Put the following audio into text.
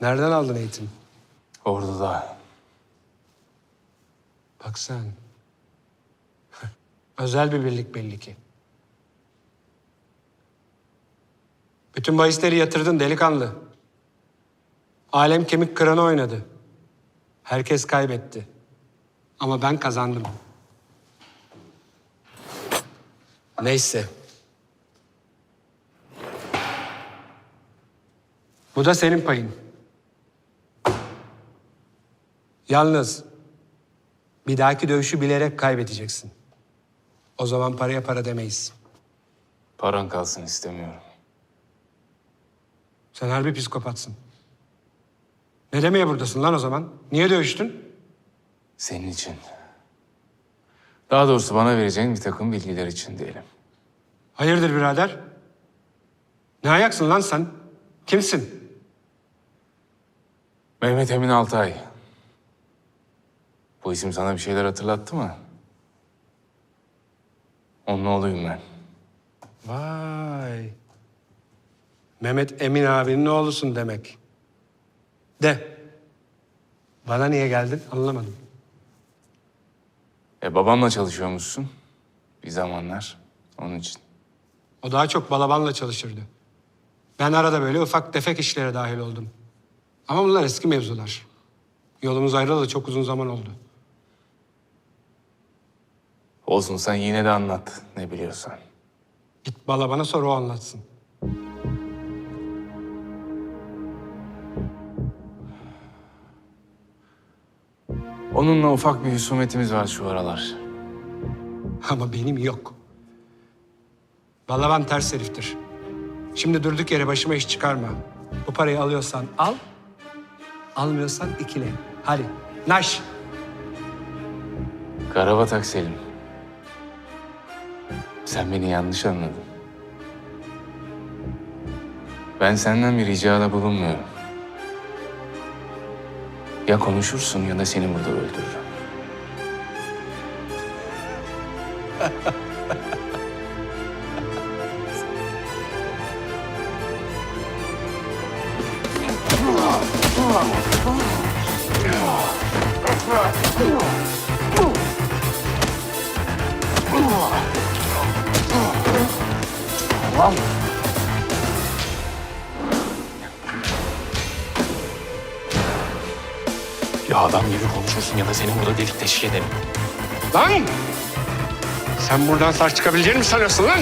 Nereden aldın eğitim? Ordu'da. Bak sen. Özel bir birlik belli ki. Bütün bahisleri yatırdın delikanlı. Alem kemik kıranı oynadı. Herkes kaybetti. Ama ben kazandım. Neyse. Bu da senin payın. Yalnız bir dahaki dövüşü bilerek kaybedeceksin. O zaman paraya para demeyiz. Paran kalsın istemiyorum. Sen harbi psikopatsın. Ne demeye buradasın lan o zaman? Niye dövüştün? Senin için. Daha doğrusu bana vereceğin bir takım bilgiler için diyelim. Hayırdır birader? Ne ayaksın lan sen? Kimsin? Mehmet Emin Altay. İsim sana bir şeyler hatırlattı mı? Onun oğluyum ben. Vay. Mehmet Emin abinin oğlusun demek. De. Bana niye geldin anlamadım. E babamla çalışıyormuşsun. Bir zamanlar. Onun için. O daha çok balabanla çalışırdı. Ben arada böyle ufak tefek işlere dahil oldum. Ama bunlar eski mevzular. Yolumuz ayrılalı çok uzun zaman oldu. Olsun sen yine de anlat ne biliyorsan. Git balabana sor o anlatsın. Onunla ufak bir husumetimiz var şu aralar. Ama benim yok. Balaban ters heriftir. Şimdi durduk yere başıma iş çıkarma. Bu parayı alıyorsan al, almıyorsan ikile. Hadi, naş. Karabatak Selim. Sen beni yanlış anladın. Ben senden bir ricada bulunmuyorum. Ya konuşursun ya da seni burada öldürürüm. Ya adam gibi konuşursun ya da seni burada delik deşik ederim. Lan! Sen buradan sağ çıkabileceğini mi sanıyorsun lan?